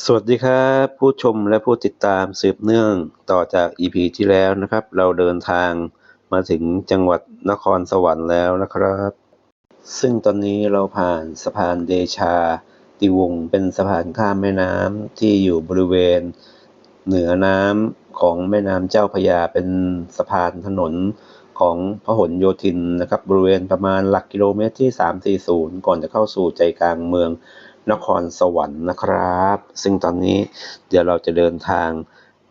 สวัสดีครับ ผู้ชมและผู้ติดตามสืบเนื่องต่อจาก EP ที่แล้วนะครับ เราเดินทางมาถึงจังหวัดนครสวรรค์แล้วนะครับ ซึ่งตอนนี้เราผ่านสะพานเดชาติวงศ์เป็นสะพานข้ามแม่น้ำที่อยู่บริเวณ เหนือน้ำของแม่น้ำเจ้าพยาเป็นสะพานถนนของพหลโยธินนะครับ บริเวณประมาณหลักกิโลเมตรที่ 340 ก่อนจะเข้าสู่ใจกลางเมือง นครสวรรค์นะครับ ซึ่งตอนนี้เดี๋ยวเราจะเดินทาง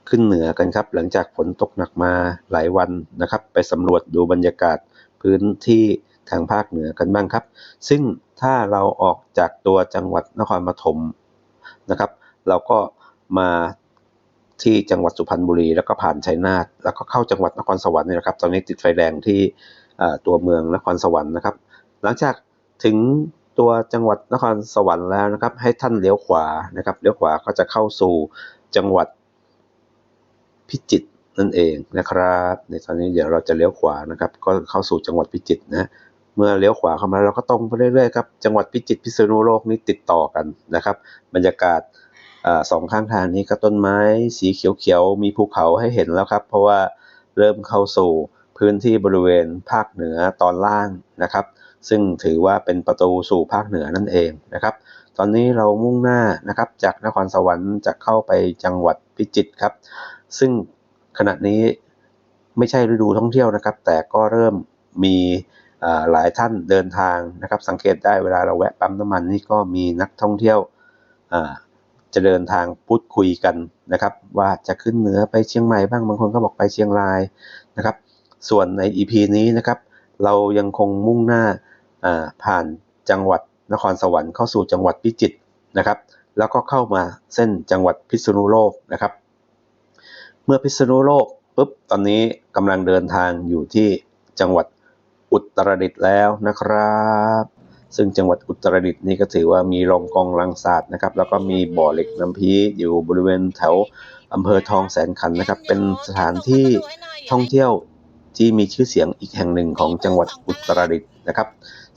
ขึ้นเหนือกันครับ หลังจากฝนตกหนักมาหลายวันนะครับ ไปสำรวจดูบรรยากาศพื้นที่ทางภาคเหนือกันบ้างครับ ซึ่งถ้าเราออกจากตัวจังหวัดนครปฐมนะครับ เราก็มาที่จังหวัดสุพรรณบุรี แล้วก็ผ่านชัยนาทแล้วก็เข้าจังหวัดนครสวรรค์นี่นะครับ ตอนนี้ติดไฟแดงที่ตัวเมืองนครสวรรค์นะครับ หลังจากถึง ตัวจังหวัดนครสวรรค์แล้วนะครับ ให้ท่านเลี้ยวขวานะครับเลี้ยวขวาก็จะเข้าสู่จังหวัดพิจิตรนั่นเองนะครับ ในตอนนี้เดี๋ยวเราจะเลี้ยวขวานะครับ ก็เข้าสู่จังหวัดพิจิตรนะเมื่อเลี้ยวขวาเข้ามาเราก็ตรงไปเรื่อยๆครับจังหวัดพิจิตรพิษณุโลกนี่ติดต่อกันนะครับ บรรยากาศอสองข้างทางนี้ก็ต้นไม้สีเขียวๆมีภูเขาให้เห็นแล้วครับ เพราะว่าเริ่มเข้าสู่พื้นที่บริเวณภาคเหนือตอนล่างนะครับ ซึ่งถือว่าเป็นประตูสู่ภาคเหนือนั่นเองนะครับ ตอนนี้เรามุ่งหน้านะครับจากนครสวรรค์จะเข้าไปจังหวัดพิจิตรครับ ซึ่งขณะนี้ไม่ใช่ฤดูท่องเที่ยวนะครับ แต่ก็เริ่มมีหลายท่านเดินทางนะครับ สังเกตได้เวลาเราแวะปั๊มน้ำมันนี่ก็มีนักท่องเที่ยวจะเดินทางพูดคุยกันนะครับ ว่าจะขึ้นเหนือไปเชียงใหม่บ้างบางคนก็บอกไปเชียงรายนะครับ ส่วนใน EP นี้นะครับ เรายังคงมุ่งหน้า ผ่านจังหวัดนครสวรรค์เข้าสู่จังหวัดพิจิตรนะครับ แล้วก็เข้ามาเส้นจังหวัดพิษณุโลกนะครับ เมื่อพิษณุโลกปุ๊บตอนนี้กำลังเดินทางอยู่ที่จังหวัดอุตรดิตถ์แล้วนะครับ ซึ่งจังหวัดอุตรดิตถ์นี่ก็ถือว่ามีลองกองลังสาดนะครับ แล้วก็มีบ่อเหล็กน้ำพีอยู่บริเวณแถวอำเภอทองแสนขันนะครับ เป็นสถานที่ท่องเที่ยวที่มีชื่อเสียงอีกแห่งหนึ่งของจังหวัดอุตรดิตถ์นะครับ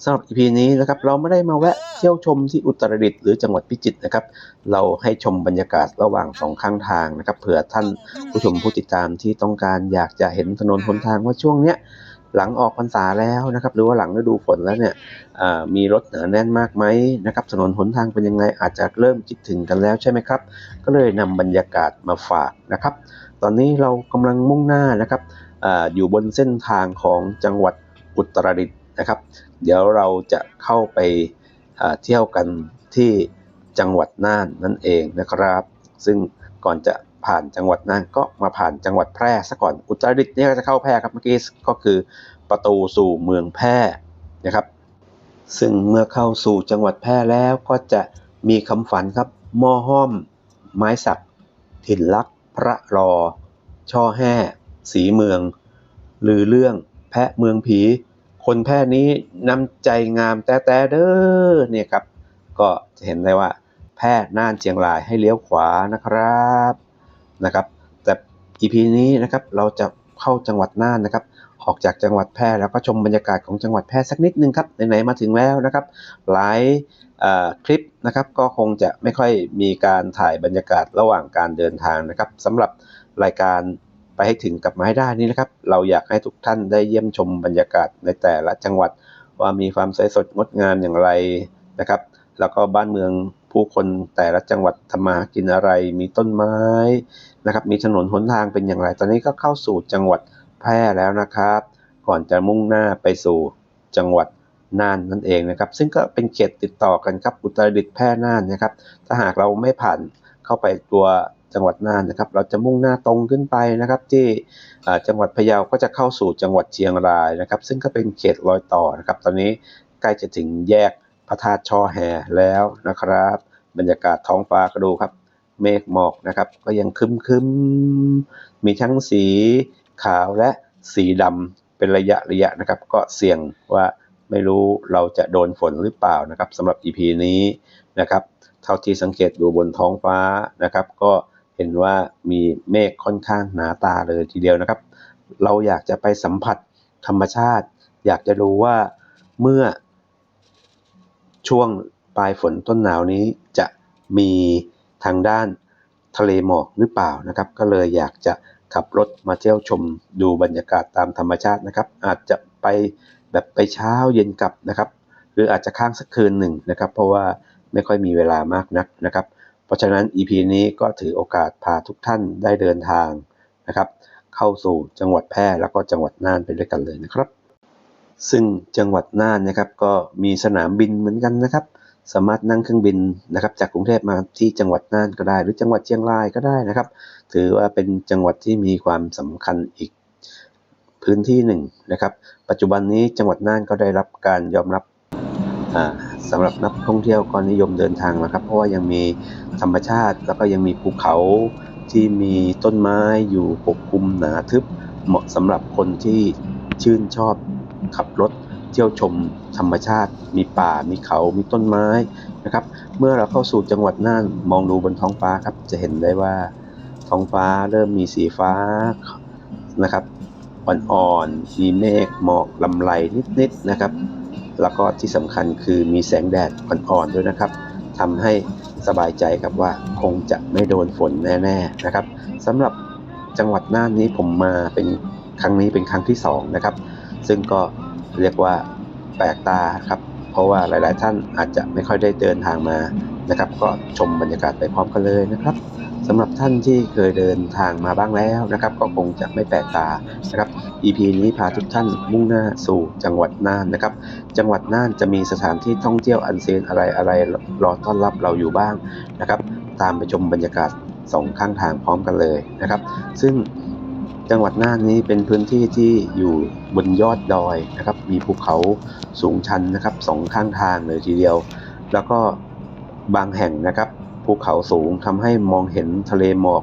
สำหรับ EP นี้นะครับเราไม่ได้มาแวะเที่ยวชมที่อุตรดิตถ์หรือจังหวัดพิจิตรนะครับ เราให้ชมบรรยากาศระหว่างสองข้างทางนะครับเผื่อท่านผู้ชมผู้ติดตามที่ต้องการอยากจะเห็นถนนหนทางว่าช่วงเนี้ยหลังออกพรรษาแล้วนะครับ หรือว่าหลังฤดูฝนแล้วเนี่ยมีรถหนาแน่นมากไหมนะครับถนนหนทางเป็นยังไงอาจจะเริ่มคิดถึงกันแล้วใช่ไหมครับ ก็เลยนำบรรยากาศมาฝากนะครับ ตอนนี้เรากำลังมุ่งหน้านะครับออยู่บนเส้นทางของจังหวัดอุตรดิตถ์นะครับ เดี๋ยวเราจะเข้าไปเที่ยวกันที่จังหวัดน่านนั่นเองนะครับ ซึ่งก่อนจะผ่านจังหวัดน่านก็มาผ่านจังหวัดแพร่ซะก่อนอุตรดิตถ์นี่ก็จะเข้าแพร่ครับเมื่อกี้ก็คือประตูสู่เมืองแพร่นะครับ ซึ่งเมื่อเข้าสู่จังหวัดแพร่แล้วก็จะมีคำฝันครับหม้อห้อม ไม้สัก ถิ่นลักพระรอ ช่อแห่สีเมือง ลือเรื่อง แพะเมืองผี คนแพร่นี้น้ำใจงามแต่แต่เด้อเนี่ยครับ ก็จะเห็นได้ว่า แพร่น่านเชียงรายให้เลี้ยวขวานะครับนะครับ แต่ EP นี้นะครับเราจะเข้าจังหวัดน่านนะครับ ออกจากจังหวัดแพร่แล้วก็ชมบรรยากาศของจังหวัดแพร่สักนิดนึงครับไหนๆมาถึงแล้วนะครับ หลายคลิปนะครับก็คงจะไม่ค่อยมีการถ่ายบรรยากาศระหว่างการเดินทางนะครับสำหรับรายการ ไปให้ถึงกลับมาให้ได้นี้นะครับ เราอยากให้ทุกท่านได้เยี่ยมชมบรรยากาศในแต่ละจังหวัด ว่ามีความสวยสดงดงามอย่างไรนะครับ แล้วก็บ้านเมืองผู้คนแต่ละจังหวัดทำมากินอะไร มีต้นไม้นะครับ มีถนนหนทางเป็นอย่างไร ตอนนี้ก็เข้าสู่จังหวัดแพร่แล้วนะครับ ก่อนจะมุ่งหน้าไปสู่จังหวัดน่านนั่นเองนะครับ ซึ่งก็เป็นเขตติดต่อกันครับอุตรดิตถ์แพร่น่านนะครับ ถ้าหากเราไม่ผ่านเข้าไปตัว จังหวัดน่านนะครับ เราจะมุ่งหน้าตรงขึ้นไปนะครับ ที่จังหวัดพะเยาก็จะเข้าสู่จังหวัดเชียงรายนะครับ ซึ่งก็เป็นเขตรอยต่อนะครับ ตอนนี้ใกล้จะถึงแยกพระธาตุช่อแฮแล้วนะครับ บรรยากาศท้องฟ้าก็ดูครับ เมฆหมอกนะครับ ก็ยังคึมคึมๆมีทั้งสีขาวและสีดำเป็นระยะระยะนะครับ ก็เสี่ยงว่าไม่รู้เราจะโดนฝนหรือเปล่านะครับสำหรับ EP นี้นะครับ เท่าที่สังเกตดูบนท้องฟ้านะครับ ก็ เห็นว่ามีเมฆค่อนข้างหนาตาเลยทีเดียวนะครับ เราอยากจะไปสัมผัสธรรมชาติ อยากจะรู้ว่าเมื่อช่วงปลายฝนต้นหนาวนี้จะมีทางด้านทะเลหมอกหรือเปล่านะครับ ก็เลยอยากจะขับรถมาเที่ยวชมดูบรรยากาศตามธรรมชาตินะครับ อาจจะไปแบบไปเช้าเย็นกลับนะครับ หรืออาจจะค้างสักคืนหนึ่งนะครับ เพราะว่าไม่ค่อยมีเวลามากนักนะครับ ราะฉะนั้น EP นี้ก็ถือโอกาสพาทุกท่านได้เดินทางนะครับ เข้าสู่จังหวัดแพร่แล้วก็จังหวัดน่านไปด้วยกันเลยนะครับ ซึ่งจังหวัดน่านนะครับก็มีสนามบินเหมือนกันนะครับ สามารถนั่งเครื่องบินนะครับ จากกรุงเทพมาที่จังหวัดน่านก็ได้ หรือจังหวัดเชียงรายก็ได้นะครับ ถือว่าเป็นจังหวัดที่มีความสำคัญอีกพื้นที่หนึ่งนะครับ ปัจจุบันนี้จังหวัดน่านก็ได้รับการยอมรับอ่า สำหรับนักท่องเที่ยวก็นิยมเดินทางนะครับ เพราะว่ายังมีธรรมชาติ แล้วก็ยังมีภูเขาที่มีต้นไม้อยู่ปกคลุมหนาทึบ เหมาะสำหรับคนที่ชื่นชอบขับรถเที่ยวชมธรรมชาติ มีป่ามีเขามีต้นไม้นะครับ เมื่อเราเข้าสู่จังหวัดน่านมองดูบนท้องฟ้าครับ จะเห็นได้ว่าท้องฟ้าเริ่มมีสีฟ้านะครับอ่อนๆมีเมฆหมอกลำไรนิดๆนะครับ แล้วก็ที่สำคัญคือมีแสงแดดอ่อนๆด้วยนะครับทำให้สบายใจครับว่าคงจะไม่โดนฝนแน่ๆนะครับสำหรับจังหวัดน่านนี้ผมมาเป็นครั้งนี้เป็นครั้งที่สองนะครับซึ่งก็เรียกว่าแปลกตาครับเพราะว่าหลาย ๆ ท่านอาจจะไม่ค่อยได้เดินทางมา นะครับ ก็ชมบรรยากาศไปพร้อมกันเลยนะครับสำหรับท่านที่เคยเดินทางมาบ้างแล้วนะครับ ก็คงจะไม่แปลกตานะครับ EP นี้พาทุกท่านมุ่งหน้าสู่จังหวัดน่านนะครับ จังหวัดน่านจะมีสถานที่ท่องเที่ยวอันเซนอะไรอะไรรอต้อนรับเราอยู่บ้างนะครับ ตามไปชมบรรยากาศสองข้างทางพร้อมกันเลยนะครับ ซึ่งจังหวัดน่านนี้เป็นพื้นที่ที่อยู่บนยอดดอยนะครับ มีภูเขาสูงชันนะครับสองข้างทางเลยทีเดียว แล้วก็ บางแห่งนะครับภูเขาสูงทำให้มองเห็นทะเลหมอก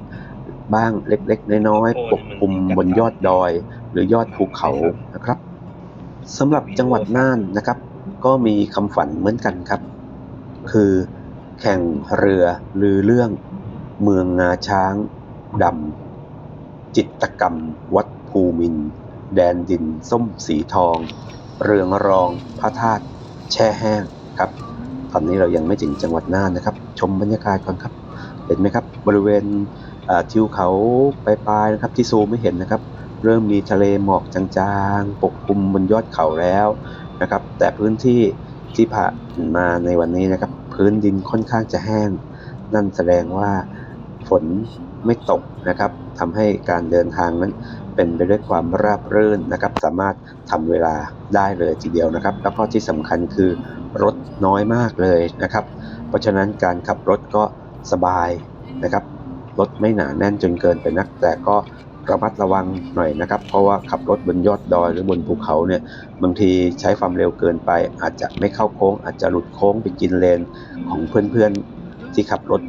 บ้างเล็กๆน้อยๆปกคลุมบนยอดดอย หรือยอดภูเขานะครับสำหรับจังหวัดน่านนะครับ ก็มีคำฝันเหมือนกันครับ คือแข่งเรือลือเรื่องเมืองงาช้างดำจิตรกรรม วัดภูมินทร์แดนดิน ส้มสีทอง เรืองรองพระธาตุแช่แห้งครับ ตอนนี้เรายังไม่ถึงจังหวัดน่านนะครับ ชมบรรยากาศก่อนครับ เห็นไหมครับ บริเวณทิวเขาปลายๆนะครับ ที่ซูมไม่เห็นนะครับ เริ่มมีทะเลหมอกจางๆ ปกคลุมบนยอดเขาแล้วนะครับ แต่พื้นที่ที่ผ่านมาในวันนี้นะครับ พื้นดินค่อนข้างจะแห้ง นั่นแสดงว่าฝน ไม่ตกนะครับทำให้การเดินทางนั้นเป็นไปด้วยความราบรื่นนะครับ สามารถทำเวลาได้เลยทีเดียวนะครับ แล้วก็ที่สำคัญคือรถน้อยมากเลยนะครับ เพราะฉะนั้นการขับรถก็สบายนะครับรถไม่หนาแน่นจนเกินไปนัก แต่ก็ระมัดระวังหน่อยนะครับ เพราะว่าขับรถบนยอดดอยหรือบนภูเขาเนี่ยบางทีใช้ความเร็วเกินไป อาจจะไม่เข้าโค้ง อาจจะหลุดโค้งไปกินเลนของเพื่อนๆที่ขับรถ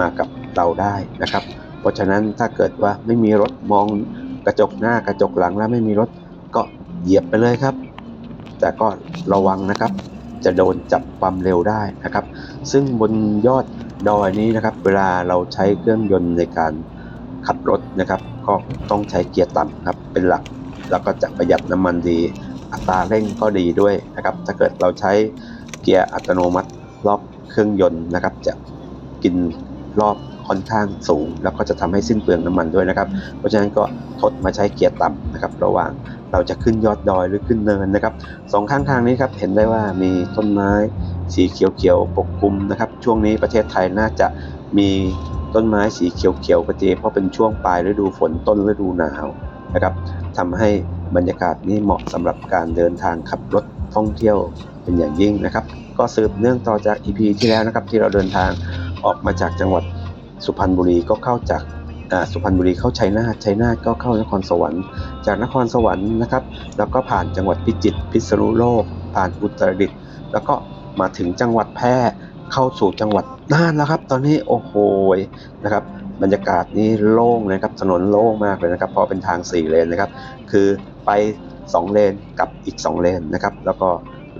มากับ เราได้นะครับ เพราะฉะนั้นถ้าเกิดว่าไม่มีรถมองกระจกหน้ากระจกหลังแล้วไม่มีรถก็เหยียบไปเลยครับ แต่ก็ระวังนะครับ จะโดนจับความเร็วได้นะครับ ซึ่งบนยอดดอยนี้นะครับ เวลาเราใช้เครื่องยนต์ในการขับรถนะครับ ก็ต้องใช้เกียร์ต่ำครับเป็นหลัก แล้วก็จะประหยัดน้ำมันดี อัตราเร่งก็ดีด้วยนะครับ ถ้าเกิดเราใช้เกียร์อัตโนมัติรอบเครื่องยนต์นะครับ จะกินรอบ ค่อนข้างสูง แล้วก็จะทำให้สิ้นเปลืองน้ำมันด้วยนะครับ เพราะฉะนั้นก็ทดมาใช้เกียร์ต่ำนะครับระหว่างเราจะขึ้นยอดดอยหรือขึ้นเนินนะครับสองข้างทางนี้ครับเห็นได้ว่ามีต้นไม้สีเขียวๆปกคลุมนะครับ ช่วงนี้ประเทศไทยน่าจะมีต้นไม้สีเขียวๆกระเจเพราะเป็นช่วงปลายฤดูฝนต้นฤดูหนาวนะครับทำให้บรรยากาศนี้เหมาะสำหรับการเดินทางขับรถท่องเที่ยวเป็นอย่างยิ่งนะครับ ก็สืบเนื่องต่อจาก EP ที่แล้วนะครับที่เราเดินทางออกมาจากจังหวัด สุพรรณบุรีก็เข้าจากสุพรรณบุรีเข้าชัยนาทชัยนาทก็เข้านครสวรรค์ จากนครสวรรค์นะครับ แล้วก็ผ่านจังหวัดพิจิตรพิษณุโลก ผ่านอุตรดิตถ์แล้วก็มาถึงจังหวัดแพร่เข้าสู่จังหวัดน่านแล้วครับ ตอนนี้โอ้โหนะครับ บรรยากาศนี้โล่งนะครับถนนโล่งมากเลยนะครับ เพราะเป็นทางสี่เลนนะครับ คือไปสองเลนกับอีกสองเลนนะครับ แล้วก็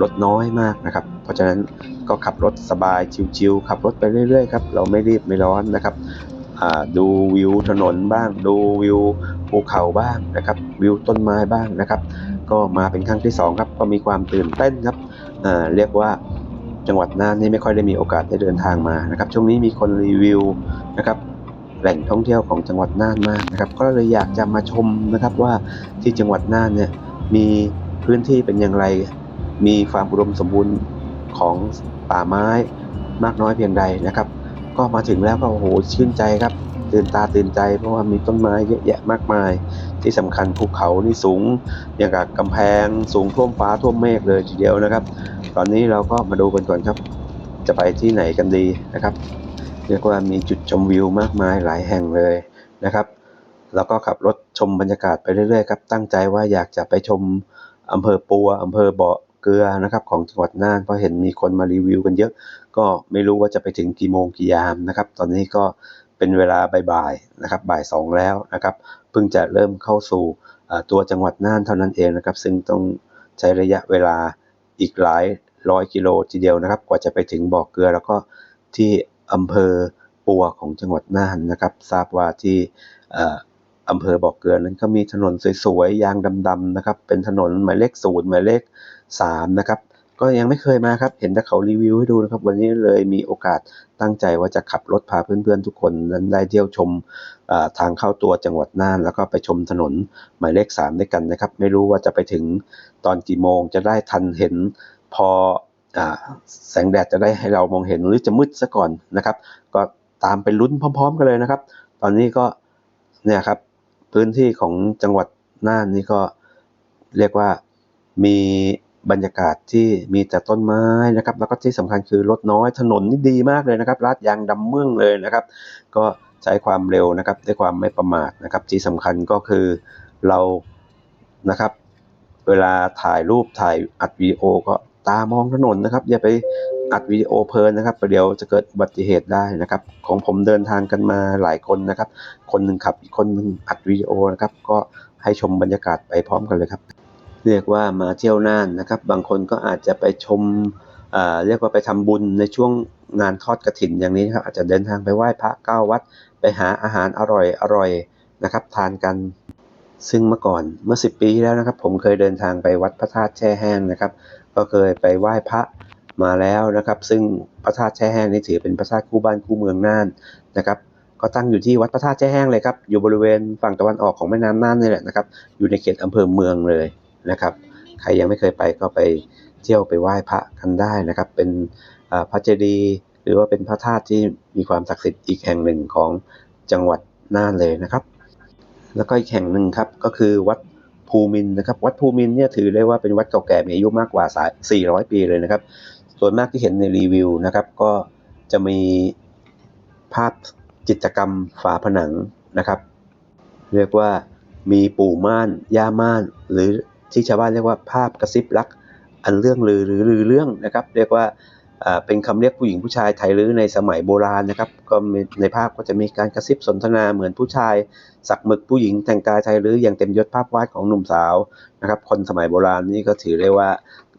รถน้อยมากนะครับ เพราะฉะนั้นก็ขับรถสบายชิวๆขับรถไปเรื่อยๆครับเราไม่รีบไม่ร้อนนะครับดูวิวถนนบ้าง ดูวิวภูเขาบ้างนะครับ วิวต้นไม้บ้างนะครับ ก็มาเป็นครั้งที่สองครับก็มีความตื่นเต้นครับเรียกว่าจังหวัดน่านนี่ไม่ค่อยได้มีโอกาสได้เดินทางมานะครับ ช่วงนี้มีคนรีวิวนะครับแหล่งท่องเที่ยวของจังหวัดน่านมากนะครับ ก็เลยอยากจะมาชมนะครับว่าที่จังหวัดน่านเนี่ยมีพื้นที่เป็นอย่างไร มีความอุดมสมบูรณ์ของป่าไม้มากน้อยเพียงใดนะครับ ก็มาถึงแล้วก็โอ้โหชื่นใจครับ ตื่นตาตื่นใจเพราะว่ามีต้นไม้เยอะแยะมากมาย ที่สำคัญภูเขานี่สูงอย่างกับกำแพงสูงท่วมฟ้าท่วมเมฆเลยทีเดียวนะครับ ตอนนี้เราก็มาดูกันก่อนครับ จะไปที่ไหนกันดีนะครับเรียกว่ามีจุดชมวิวมากมายหลายแห่งเลยนะครับแล้วก็ขับรถชมบรรยากาศไปเรื่อยๆครับ ตั้งใจว่าอยากจะไปชมอำเภอปัวอำเภอเบาะ เกลือนะครับของจังหวัดน่านเพราะเห็นมีคนมารีวิวกันเยอะ ก็ไม่รู้ว่าจะไปถึงกี่โมงกี่ยามนะครับ ตอนนี้ก็เป็นเวลาบ่ายๆนะครับบ่ายสองแล้วนะครับเพิ่งจะเริ่มเข้าสู่ตัวจังหวัดน่านเท่านั้นเองนะครับ ซึ่งต้องใช้ระยะเวลาอีกหลายร้อยกิโลทีเดียวนะครับ กว่าจะไปถึงบ่อเกลือ แล้วก็ที่อำเภอปัวของจังหวัดน่านนะครับ ทราบว่าที่ อำเภอบ่อเกลือนั้นก็มีถนนสวยๆยางดำๆนะครับ เป็นถนนหมายเลขศูนย์หมายเลขสามนะครับ ก็ยังไม่เคยมาครับ เห็นแต่เขารีวิวให้ดูนะครับ วันนี้เลยมีโอกาสตั้งใจว่าจะขับรถพาเพื่อนๆทุกคนนั้นได้เที่ยวชมทางเข้าตัวจังหวัดน่าน แล้วก็ไปชมถนนหมายเลขสามด้วยกันนะครับ ไม่รู้ว่าจะไปถึงตอนกี่โมงจะได้ทันเห็นพออแสงแดดจะได้ให้เรามองเห็นหรือจะมืดซะก่อนนะครับ ก็ตามไปลุ้นพร้อม ๆ กันเลยนะครับ ตอนนี้ก็เนี่ยครับ พื้นที่ของจังหวัดน่านนี่ก็เรียกว่ามีบรรยากาศที่มีแต่ต้นไม้นะครับ แล้วก็ที่สำคัญคือรถน้อยถนนนี่ดีมากเลยนะครับลาดยางดำเมืองเลยนะครับ ก็ใช้ความเร็วนะครับด้วยความไม่ประมาทนะครับ ที่สำคัญก็คือเรานะครับ เวลาถ่ายรูปถ่ายอัดวิดีโอก็ตามองถนนนะครับ อย่าไป อัดวิดีโอเพลินนะครับประเดี๋ยวจะเกิดอุบัติเหตุได้นะครับ ของผมเดินทางกันมาหลายคนนะครับ คนหนึ่งขับอีกคนหนึ่งอัดวิดีโอนะครับ ก็ให้ชมบรรยากาศไปพร้อมกันเลยครับ เรียกว่ามาเที่ยวน่านนะครับ บางคนก็อาจจะไปชมเรียกว่าไปทำบุญในช่วงงานทอดกระถินอย่างนี้นะครับอาจจะเดินทางไปไหว้พระเก้าวัด ไปหาอาหารอร่อยอร่อยนะครับ ทานกันซึ่งเมื่อก่อนเมื่อ 10 ปีที่แล้วนะครับ ผมเคยเดินทางไปวัดพระธาตุแช่แห้งนะครับ ก็เคยไปไหว้พระ มาแล้วนะครับ ซึ่งพระธาตุแช่แห้งนี่ถือเป็นพระธาตุคู่บ้านคู่เมืองน่านนะครับ ก็ตั้งอยู่ที่วัดพระธาตุแช่แห้งเลยครับ อยู่บริเวณฝั่งตะวันออกของแม่น้ำน่านนี่แหละนะครับ อยู่ในเขตอำเภอเมืองเลยนะครับ ใครยังไม่เคยไปก็ไปเที่ยวไปไหว้พระกันได้นะครับ เป็นพระเจดีย์หรือว่าเป็นพระธาตุที่มีความศักดิ์สิทธิ์อีกแห่งหนึ่งของจังหวัดน่านเลยนะครับ แล้วก็อีกแห่งหนึ่งครับก็คือวัดภูมินนะครับ วัดภูมินเนี่ยถือได้ว่าเป็นวัดเก่าแก่มีอายุมากกว่าสาย400 ปีเลยนะครับ ส่วนมากที่เห็นในรีวิวนะครับ ก็จะมีภาพจิตรกรรมฝาผนังนะครับ เรียกว่ามีปู่ม่าน ย่าม่าน หรือที่ชาวบ้านเรียกว่าภาพกระซิบรัก อันเรื่องลือหรือลือเรื่องนะครับ เรียกว่าเป็นคำเรียกผู้หญิงผู้ชายไทยลือในสมัยโบราณนะครับ ก็ในภาพก็จะมีการกระซิบสนทนาเหมือนผู้ชาย สักหมึกผู้หญิงแต่งกายไทยลืออย่างเต็มยศภาพวาดของหนุ่มสาวนะครับ คนสมัยโบราณนี่ก็ถือได้ว่า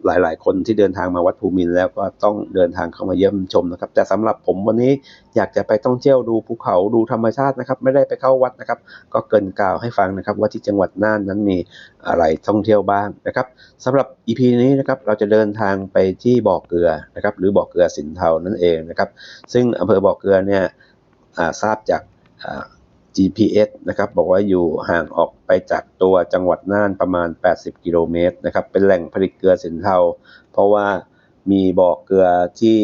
หลาย ๆ คนที่เดินทางมาวัดภูมินแล้วก็ต้องเดินทางเข้ามาเยี่ยมชมนะครับ แต่สำหรับผมวันนี้อยากจะไปท่องเที่ยวดูภูเขาดูธรรมชาตินะครับ ไม่ได้ไปเข้าวัดนะครับ ก็เกินกล่าวให้ฟังนะครับ ว่าที่จังหวัดน่านนั้นมีอะไรท่องเที่ยวบ้างนะครับสำหรับ EP นี้นะครับเราจะเดินทางไปที่บ่อเกลือนะครับ หรือบ่อเกลือสินเทานั่นเองนะครับ ซึ่งอำเภอบ่อเกลือเนี่ยทราบจากอ่า GPS นะครับบอกว่าอยู่ห่างออกไปจากตัวจังหวัดน่านประมาณ 80 กิโลเมตรนะครับเป็นแหล่งผลิตเกลือสินเทา เพราะว่ามีบ่อเกลือที่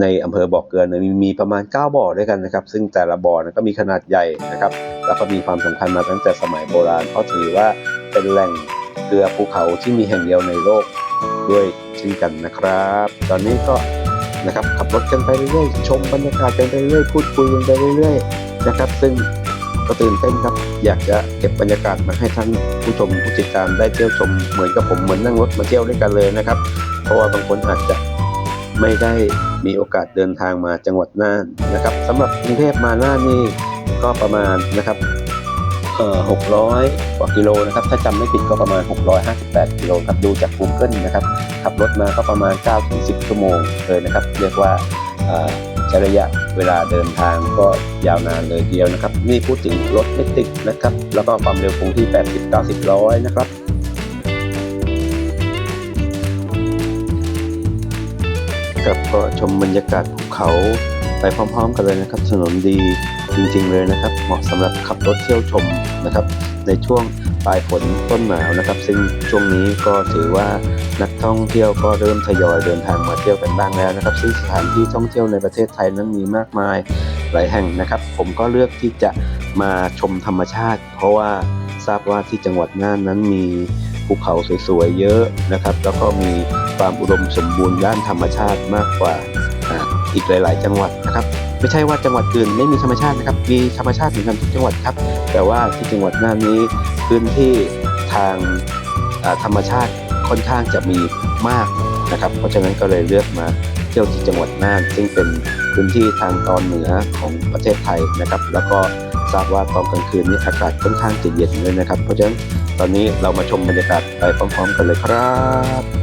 ในอำเภอบ่อเกลือมีมีประมาณ 9 บ่อด้วยกันนะครับ ซึ่งแต่ละบ่อนะก็มีขนาดใหญ่นะครับ แล้วก็มีความสำคัญมาตั้งแต่สมัยโบราณเพราะถือว่าเป็นแหล่งเกลือภูเขาที่มีแห่งเดียวในโลกด้วยเช่นกันนะครับ ตอนนี้ก็ นะครับขับรถกันไปเรื่อยๆชมบรรยากาศกันไปเรื่อยๆพูดคุยกันไปเรื่อยๆนะครับ ซึ่งก็ตื่นเต้นครับ อยากจะเก็บบรรยากาศมาให้ท่านผู้ชมผู้ติดตามได้เที่ยวชมเหมือนกับผมเหมือนนั่งรถมาเที่ยวด้วยกันเลยนะครับ เพราะว่าบางคนอาจจะไม่ได้มีโอกาสเดินทางมาจังหวัดน่านนะครับสำหรับกรุงเทพมาน่านนี่ก็ประมาณนะครับ 600 กว่ากิโลนะครับ ถ้าจำไม่ผิดก็ประมาณ 658 กิโลครับ ดูจาก Google นะครับ ขับรถมาก็ประมาณ 9-10 ชั่วโมงเลยนะครับ เรียกว่าใช้ระยะเวลาเดินทางก็ยาวนานเลยเดียวนะครับ นี่พูดถึงรถไม่ติดนะครับ แล้วก็ความเร็วคงที่ 80 90 100นะครับครับก็ชมบรรยากาศภูเขาไปพร้อม ๆ กันเลยนะครับถนนดี จริง ๆ เลยนะครับ เหมาะสำหรับขับรถเที่ยวชมนะครับ ในช่วงปลายฝนต้นหนาวนะครับ ซึ่งช่วงนี้ก็ถือว่านักท่องเที่ยวก็เริ่มทยอยเดินทางมาเที่ยวกันบ้างแล้วนะครับ ซึ่งสถานที่ท่องเที่ยวในประเทศไทยนั้นมีมากมายหลายแห่งนะครับ ผมก็เลือกที่จะมาชมธรรมชาติ เพราะว่าทราบว่าที่จังหวัดน่านนั้นมีภูเขาสวยๆเยอะนะครับ แล้วก็มีความอุดมสมบูรณ์ด้านธรรมชาติมากกว่าอ่าอีกหลาย ๆ จังหวัดนะครับ ไม่ใช่ว่าจังหวัดอื่นไม่มีธรรมชาตินะครับ มีธรรมชาติเหมือนกันทุกจังหวัดครับ แต่ว่าที่จังหวัดน่านนี้พื้นที่ทางธรรมชาติค่อนข้างจะมีมากนะครับ เพราะฉะนั้นก็เลยเลือกมาเที่ยวที่จังหวัดน่าน ซึ่งเป็นพื้นที่ทางตอนเหนือของประเทศไทยนะครับ แล้วก็ทราบว่าตอนกลางคืนนี้อากาศค่อนข้างจะเย็นเลยนะครับ เพราะฉะนั้นตอนนี้เรามาชมบรรยากาศไปพร้อม ๆ กันเลยครับ